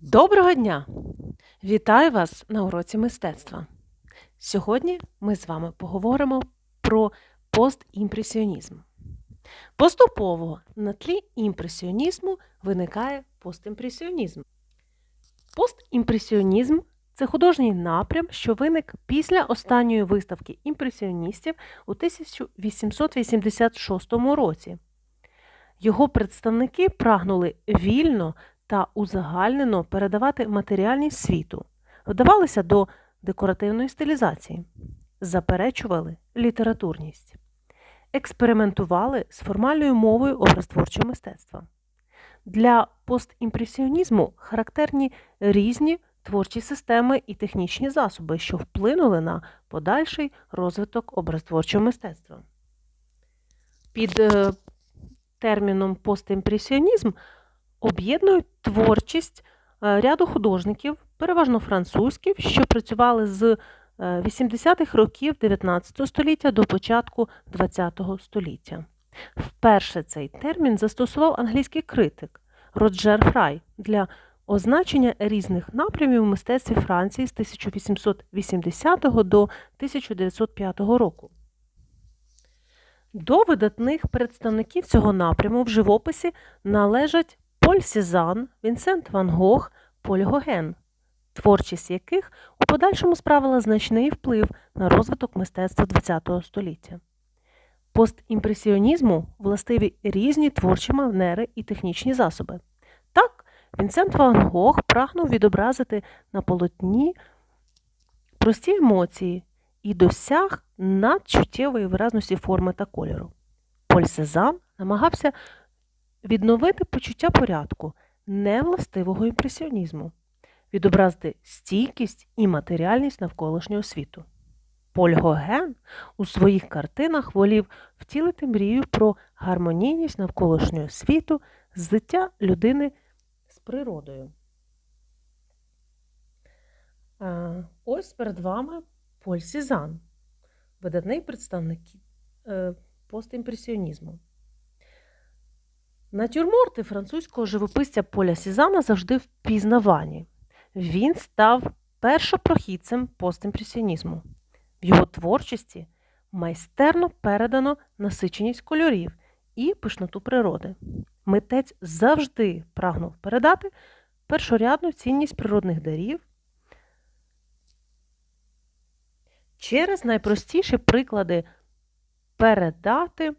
Доброго дня! Вітаю вас на уроці мистецтва. Сьогодні ми з вами поговоримо про постімпресіонізм. Поступово на тлі імпресіонізму виникає постімпресіонізм. Постімпресіонізм це художній напрям, що виник після останньої виставки імпресіоністів у 1886 році. Його представники прагнули вільно та узагальнено передавати матеріальність світу, вдавалися до декоративної стилізації, заперечували літературність, експериментували з формальною мовою образтворчого мистецтва. Для постімпресіонізму характерні різні творчі системи і технічні засоби, що вплинули на подальший розвиток образтворчого мистецтва. Під е, терміном постімпресіонізм об'єднують творчість е, ряду художників, переважно французьких, що працювали з е, 80-х років 19 століття до початку 20 століття. Вперше цей термін застосував англійський критик Роджер Фрай для означення різних напрямів у мистецтві Франції з 1880 до 1905 року. До видатних представників цього напряму в живописі належать Поль Сезанн, Вінсент Ван Гог, Поль Гоген, творчість яких у подальшому справила значний вплив на розвиток мистецтва ХХ століття. Постімпресіонізму властиві різні творчі манери і технічні засоби. Так, Вінсент Ван Гог прагнув відобразити на полотні прості емоції і досяг надчуттєвої виразності форми та кольору. Поль Сезанн намагався відновити почуття порядку, невластивого імпресіонізму, відобразити стійкість і матеріальність навколишнього світу. Поль Гоген у своїх картинах волів втілити мрію про гармонійність навколишнього світу, злиття людини з природою. Ось перед вами Поль Сезанн, видатний представник е, постімпресіонізму. Натюрморти французького живописця Поля Сізана завжди впізнавані. Він став першопрохідцем постімпресіонізму. В його творчості майстерно передано насиченість кольорів і пишноту природи. Митець завжди прагнув передати першорядну цінність природних дарів через найпростіші приклади передати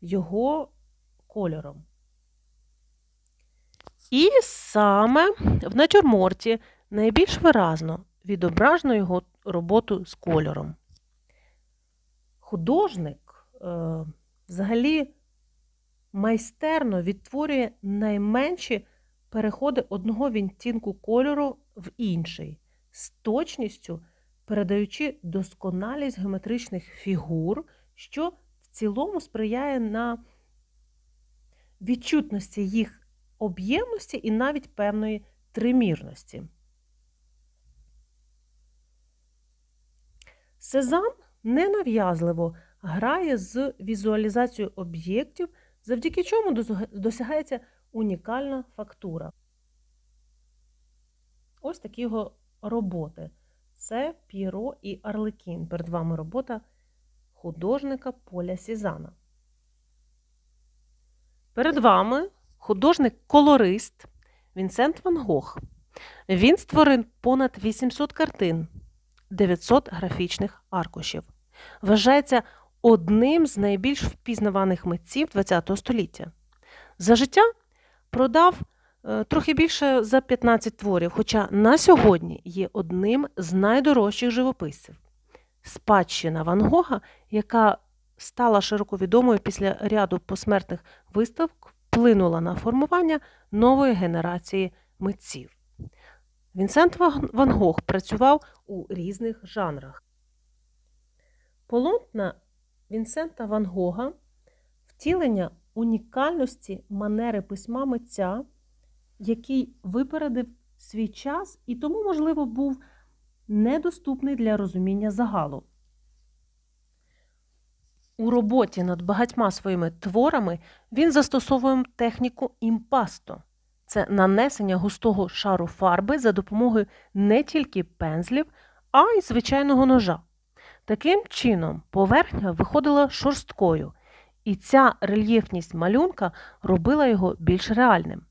його кольором. І саме в натюрморті найбільш виразно відображено його роботу з кольором. Художник е, взагалі майстерно відтворює найменші переходи одного відтінку кольору в інший, з точністю передаючи досконалість геометричних фігур, що в цілому сприяє на відчутності їх об'ємності і навіть певної тримірності. Сезам ненав'язливо грає з візуалізацією об'єктів, завдяки чому досягається унікальна фактура. Ось такі його роботи. Це Піро і Арлекін. Перед вами робота художника Поля Сізана. Перед вами художник-колорист Вінсент Ван Гог. Він створив понад 800 картин, 900 графічних аркушів. Вважається одним з найбільш впізнаваних митців ХХ століття. За життя продав е, трохи більше за 15 творів, хоча на сьогодні є одним з найдорожчих живописців. Спадщина Ван Гога, яка стала широко відомою після ряду посмертних виставок, вплинула на формування нової генерації митців. Вінсент Ван Гог працював у різних жанрах. Полотна Вінсента Ван Гога втілення унікальності манери письма митця, який випередив свій час і тому, можливо, був недоступний для розуміння загалу. У роботі над багатьма своїми творами він застосовує техніку імпасто. це нанесення густого шару фарби за допомогою не тільки пензлів, а й звичайного ножа. Таким чином, поверхня виходила шорсткою, і ця рельєфність малюнка робила його більш реальним.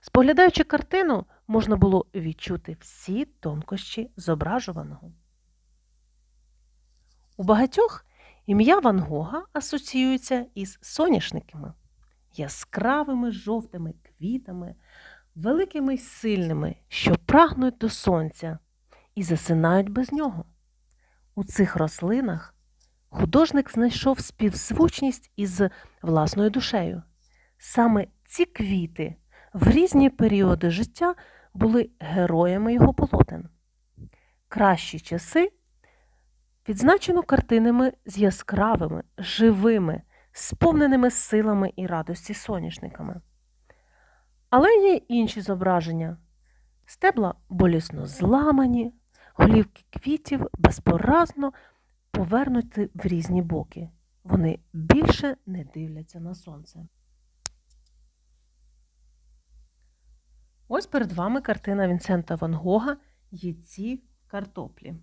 Споглядаючи картину, можна було відчути всі тонкощі зображуваного. У багатьох ім'я Ван Гога асоціюється із соняшниками, яскравими жовтими квітами, великими й сильними, що прагнуть до сонця і засинають без нього. У цих рослинах художник знайшов співзвучність із власною душею. Саме ці квіти в різні періоди життя були героями його полотен. Кращі часи відзначено картинами з яскравими, живими, сповненими силами і радості соняшниками. Але є інші зображення. Стебла болісно зламані, голівки квітів безпоразно повернуті в різні боки. Вони більше не дивляться на сонце. Ось перед вами картина Вінсента Ван Гога «Їдці картоплі.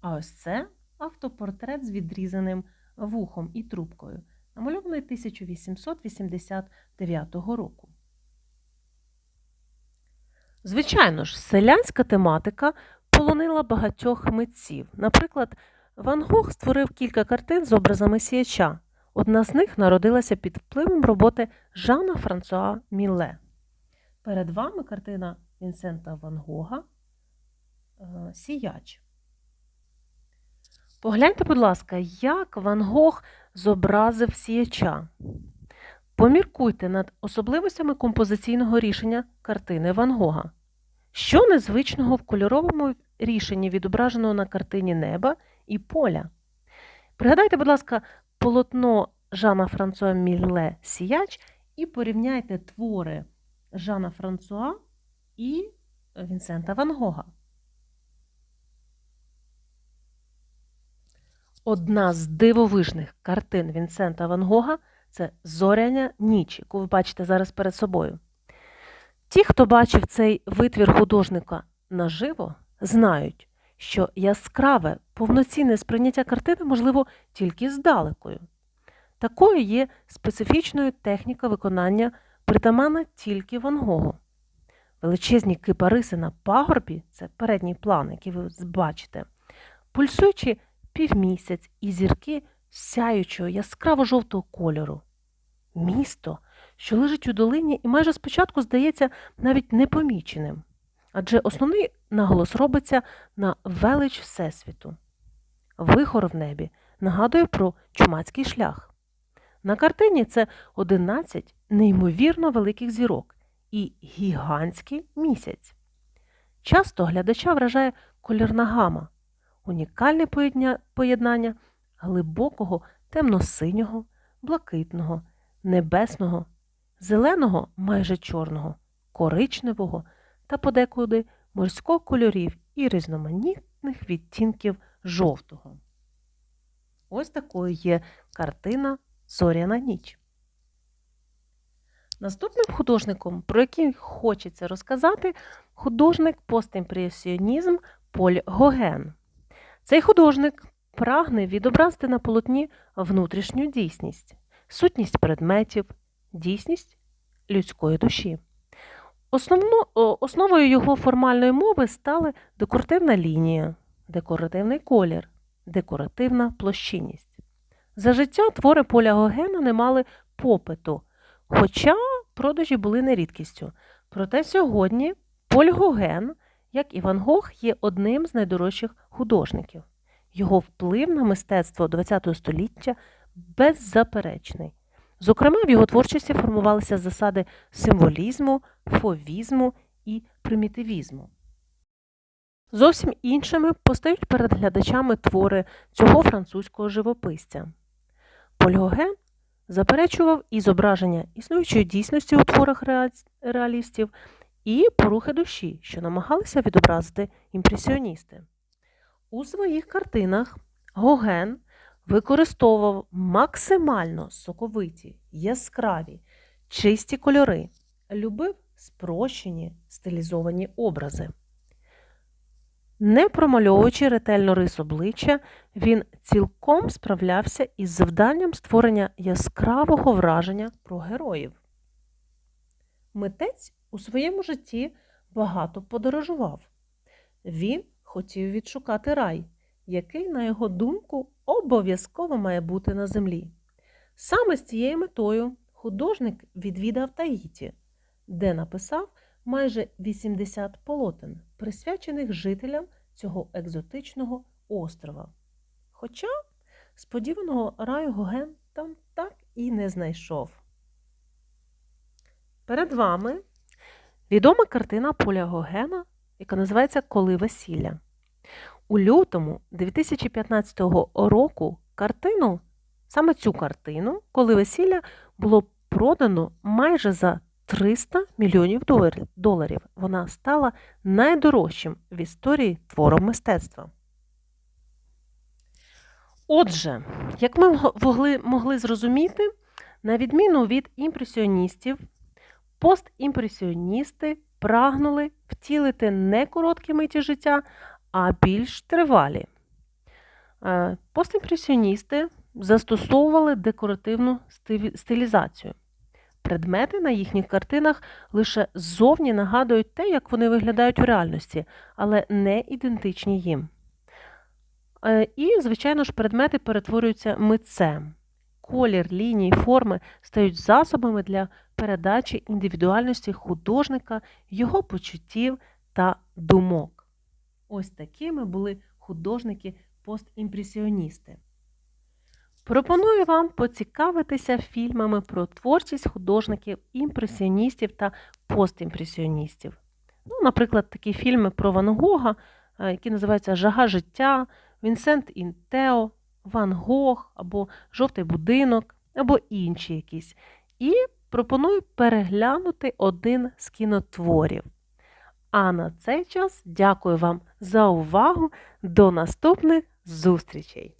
А ось це автопортрет з відрізаним вухом і трубкою, намальований 1889 року. Звичайно ж, селянська тематика полонила багатьох митців. Наприклад, Ван Гог створив кілька картин з образами сіяча. Одна з них народилася під впливом роботи Жана Франсуа Міле. Перед вами картина Вінсента Ван Гога е, Сіяч. Погляньте, будь ласка, як Ван Гог зобразив сіяча. Поміркуйте над особливостями композиційного рішення картини Ван Гога. Що незвичного в кольоровому рішенні відображеного на картині неба і поля? Пригадайте, будь ласка, полотно Жана Франсуа Мілле Сіяч і порівняйте твори Жана Франсуа і Вінсента Ван Гога. Одна з дивовижних картин Вінсента Ван Гога це Зоряня ніч, яку ви бачите зараз перед собою. Ті, хто бачив цей витвір художника наживо, знають, що яскраве, повноцінне сприйняття картини можливо тільки здалекою. Такою є специфічною техніка виконання притаманна тільки Ван Гогу. Величезні кипариси на пагорбі це передній план, який ви бачите, пульсуючи півмісяць і зірки сяючого яскраво жовтого кольору. Місто, що лежить у долині і майже спочатку здається навіть непоміченим, адже основний наголос робиться на велич Всесвіту. Вихор в небі нагадує про чумацький шлях. На картині це 11 неймовірно великих зірок і гігантський місяць. Часто глядача вражає колірна гама, унікальне поєднання глибокого темно-синього, блакитного, небесного, зеленого майже чорного, коричневого та подекуди морського кольорів і різноманітних відтінків жовтого. Ось такою є картина Зоряна ніч. Наступним художником, про який хочеться розказати, художник постімпресіонізм Поль Гоген. Цей художник прагне відобразити на полотні внутрішню дійсність, сутність предметів, дійсність людської душі. Основно, основою його формальної мови стали декоративна лінія, декоративний колір, декоративна площинність. За життя твори поля Гогена не мали попиту, хоча продажі були не рідкістю. Проте сьогодні Поль Гоген, як і Ван Гог, є одним з найдорожчих художників. Його вплив на мистецтво ХХ століття беззаперечний. Зокрема, в його творчості формувалися засади символізму, фовізму і примітивізму. Зовсім іншими постають перед глядачами твори цього французького живописця. Поль Гоген заперечував і зображення існуючої дійсності у творах реалістів, і порухи душі, що намагалися відобразити імпресіоністи. У своїх картинах Гоген використовував максимально соковиті, яскраві, чисті кольори, любив спрощені стилізовані образи. Не промальовуючи ретельно рис обличчя, він цілком справлявся із завданням створення яскравого враження про героїв. Митець у своєму житті багато подорожував. Він хотів відшукати рай, який, на його думку, обов'язково має бути на землі. Саме з цією метою художник відвідав Таїті, де написав майже 80 полотен, присвячених жителям цього екзотичного острова. Хоча сподіваного раю Гоген там так і не знайшов. Перед вами відома картина Поля Гогена, яка називається Коли весілля. У лютому 2015 року картину, саме цю картину, коли весілля було продано майже за 300 мільйонів доларів-. Вона стала найдорожчим в історії твором мистецтва. Отже, як ми могли зрозуміти, на відміну від імпресіоністів, постімпресіоністи прагнули втілити не короткі миті життя, а більш тривалі. Е, Постімпресіоністи застосовували декоративну стилізацію. Предмети на їхніх картинах лише ззовні нагадують те, як вони виглядають у реальності, але не ідентичні їм. Е, І, звичайно ж, предмети перетворюються митцем. Колір, лінії, форми стають засобами для передачі індивідуальності художника, його почуттів та думок. Ось такими були художники-постімпресіоністи. Пропоную вам поцікавитися фільмами про творчість художників імпресіоністів та постімпресіоністів. Ну, наприклад, такі фільми про Ван Гога, е, які називаються Жага життя, Вінсент Інтео, Ван Гог або Жовтий будинок, або інші якісь. І пропоную переглянути один з кінотворів. А на цей час дякую вам за увагу. До наступних зустрічей!